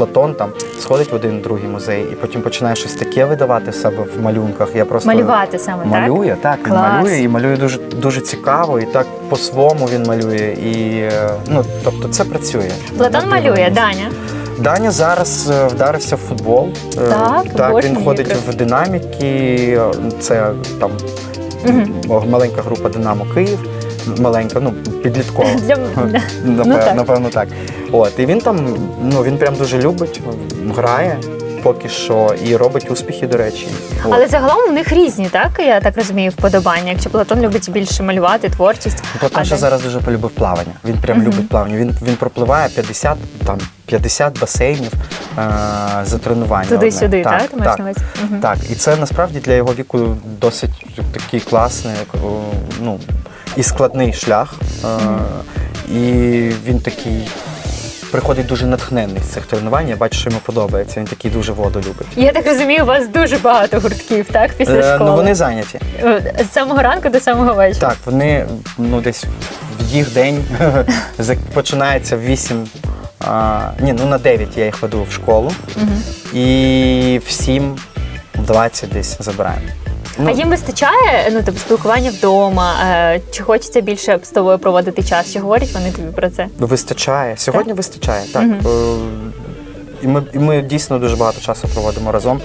Платон там сходить в один другий музей і потім починає щось таке видавати в себе в малюнках. Я просто Малювати саме, малює, так, він Клас. малює і малює дуже дуже цікаво, і так по-своєму він малює. І е, ну тобто це працює. Платон Над малює, Даня. Даня зараз е, вдарився в футбол. Е, Так, так він ходить в динаміки. Це там Мгм. маленька група Динамо Київ. Маленька, ну підліткова. Для... Напевно, Ну, так. напевно, так. От, і він там, ну він прям дуже любить, грає поки що і робить успіхи, до речі. От. Але загалом у них різні, так? Я так розумію, вподобання. Якщо Платон любить більше малювати, творчість. Платон ще Даня- зараз дуже полюбив плавання. Він прям Мгм. любить плавання. Він, він пропливає 50, там, 50 басейнів е, за тренування. Туди-сюди, так? Ти маєш на увазі? Мгм. Так, і це насправді для його віку досить такий класний о, ну, і складний шлях. Е, І він такий приходить дуже натхнений з цих тренувань. Я бачу, що йому подобається. Він такий дуже воду любить. Я так розумію, у вас дуже багато гуртків, так? Після Е, школи. ну вони зайняті. Е, З самого ранку до самого вечора. Так, вони ну десь в їх день починається в 8. А, ні, ну на 9 я їх веду в школу Мгм. і в 7, в 20 десь забираємо. Ну, А їм вистачає ну, тобі, спілкування вдома? Е, Чи хочеться більше з тобою проводити час? Чи говорять вони тобі про це? Вистачає. Сьогодні вистачає, так. Е, І ми, і ми дійсно дуже багато часу проводимо разом.